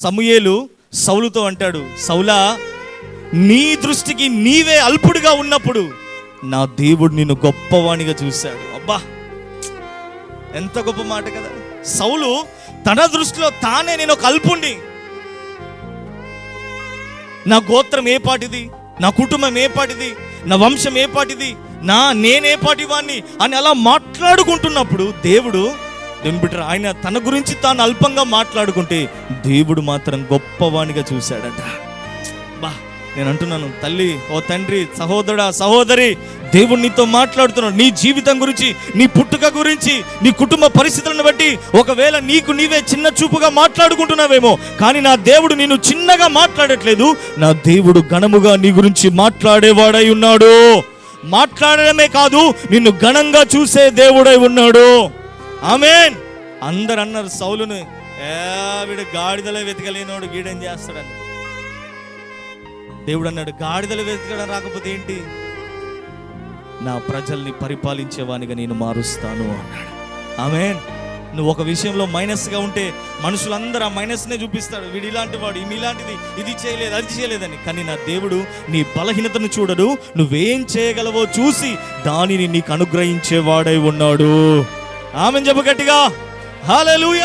సమూయేలు సౌలుతో అంటాడు సౌలా నీ దృష్టికి నీవే అల్పుడుగా ఉన్నప్పుడు నా దేవుడు నిన్ను గొప్పవాణిగా చూశాడు. అబ్బా! ఎంత గొప్ప మాట కదా! సౌలు తన దృష్టిలో తానే నేను ఒక అల్పుణ్ణి. నా గోత్రం ఏ పాటిది? నా కుటుంబం ఏ పాటిది? నా వంశం ఏ పాటిది? నా నేనే పాటివాణ్ణి అని అలా మాట్లాడుకుంటున్నప్పుడు దేవుడు దేవుని బిడ్డ ఆయన తన గురించి తాను అల్పంగా మాట్లాడుకుంటే దేవుడు మాత్రం గొప్పవాణిగా చూశాడట. బా నేను అంటున్నాను తల్లి ఓ తండ్రి సహోదరుడా సహోదరి దేవుడు నీతో మాట్లాడుతున్నాడు. నీ జీవితం గురించి నీ పుట్టుక గురించి నీ కుటుంబ పరిస్థితులను బట్టి ఒకవేళ నీకు నీవే చిన్న చూపుగా మాట్లాడుకుంటున్నావేమో కానీ నా దేవుడు నిన్ను చిన్నగా మాట్లాడట్లేదు. నా దేవుడు ఘనముగా నీ గురించి మాట్లాడేవాడై ఉన్నాడు. మాట్లాడడమే కాదు నిన్ను ఘనంగా చూసే దేవుడై ఉన్నాడు. ఆమెన్. అందరు అన్నారు సౌలును. ఏ వీడు గాడిదలో వెతకలేనోడు గీడేం చేస్తాడని. దేవుడు అన్నాడు గాడిదలు వెతకడం రాకపోతే ఏంటి? నా ప్రజల్ని పరిపాలించేవానిగా నేను మారుస్తాను అన్నాడు. ఆమెన్. నువ్వు ఒక విషయంలో మైనస్గా ఉంటే మనుషులందరూ ఆ మైనస్నే చూపిస్తాడు. వీడు ఇలాంటి వాడు ఇలాంటిది ఇది చేయలేదు అది చేయలేదని. కానీ నా దేవుడు నీ బలహీనతను చూడడు. నువ్వేం చేయగలవో చూసి దానిని నీకు అనుగ్రహించేవాడై ఉన్నాడు. ఆమె చెప్పు గట్టిగా. హల్లెలూయా.